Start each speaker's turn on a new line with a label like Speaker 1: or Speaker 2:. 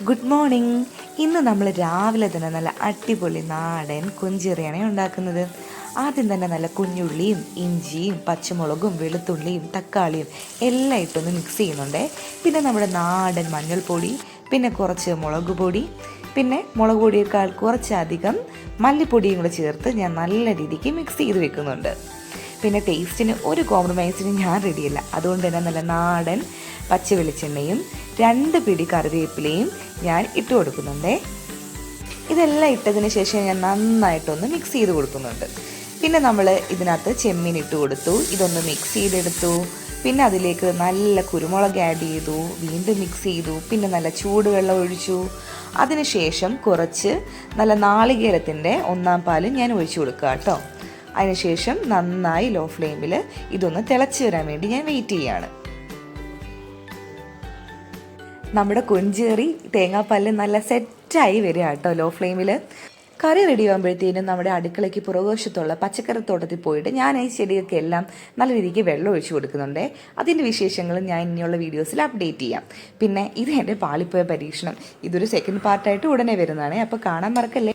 Speaker 1: Good morning ഇന്ന് നമ്മൾ രാവിലെ തന്നെ നല്ല അടിപൊളി നാടൻ കൊഞ്ചിറിയാണ് ഉണ്ടാക്കുന്നത്. ആദ്യം തന്നെ നല്ല കുഞ്ഞുള്ളിയും ഇഞ്ചിയും പച്ചമുളകും വെളുത്തുള്ളിയും തക്കാളിയും എല്ലാം ഇട്ടൊന്ന് മിക്സ് ചെയ്യുന്നുണ്ട്. പിന്നെ നമ്മുടെ നാടൻ മഞ്ഞൾപ്പൊടി പിന്നെ കുറച്ച് മുളക് പൊടി പിന്നെ മുളക് പൊടിയേക്കാൾ കുറച്ചധികം മല്ലിപ്പൊടിയും കൂടെ ചേർത്ത് ഞാൻ നല്ല രീതിക്ക് മിക്സ് ചെയ്ത് വെക്കുന്നുണ്ട്. പിന്നെ ടേസ്റ്റിന് ഒരു കോംപ്രമൈസിനും ഞാൻ റെഡിയല്ല അതുകൊണ്ട് തന്നെ നല്ല നാടൻ പച്ച വെളിച്ചെണ്ണയും രണ്ട് പിടി കറിവേപ്പിലയും ഞാൻ ഇട്ട് കൊടുക്കുന്നുണ്ടേ. ഇതെല്ലാം ഇട്ടതിന് ശേഷം ഞാൻ നന്നായിട്ടൊന്ന് മിക്സ് ചെയ്ത് കൊടുക്കുന്നുണ്ട്. പിന്നെ നമ്മൾ ഇതിനകത്ത് ചെമ്മീൻ ഇട്ട് കൊടുത്തു. ഇതൊന്ന് മിക്സ് ചെയ്തെടുത്തു. പിന്നെ അതിലേക്ക് നല്ല കുരുമുളക് ആഡ് ചെയ്തു. വീണ്ടും മിക്സ് ചെയ്തു. പിന്നെ നല്ല ചൂടുവെള്ളം ഒഴിച്ചു. അതിനുശേഷം കുറച്ച് നല്ല നാളികേരത്തിന്റെ ഒന്നാം പാൽ ഞാൻ ഒഴിച്ചു കൊടുക്കുക കേട്ടോ. അതിനുശേഷം നന്നായി ലോ ഫ്ലെയിമിൽ ഇതൊന്ന് തിളച്ച് വരാൻ വേണ്ടി ഞാൻ വെയിറ്റ് ചെയ്യാണ്. നമ്മുടെ കൊഞ്ചേറി തേങ്ങാപ്പല്ല് നല്ല സെറ്റായി വരിക കേട്ടോ ലോ ഫ്ലെയിമിൽ കറി റെഡി ആകുമ്പോഴത്തേനും നമ്മുടെ അടുക്കളയ്ക്ക് പുറകുവശത്തുള്ള പച്ചക്കറി തോട്ടത്തിൽ പോയിട്ട് ഞാൻ ഈ ചെടിയൊക്കെ എല്ലാം നല്ല രീതിക്ക് വെള്ളം ഒഴിച്ചു കൊടുക്കുന്നുണ്ട്. അതിന്റെ വിശേഷങ്ങൾ ഞാൻ ഇനിയുള്ള വീഡിയോസിൽ അപ്ഡേറ്റ് ചെയ്യാം. പിന്നെ ഇത് എന്റെ പാളിപ്പോയ പരീക്ഷണം. ഇതൊരു സെക്കൻഡ് പാർട്ടായിട്ട് ഉടനെ വരുന്നതാണ്. അപ്പോൾ കാണാൻ മറക്കല്ലേ?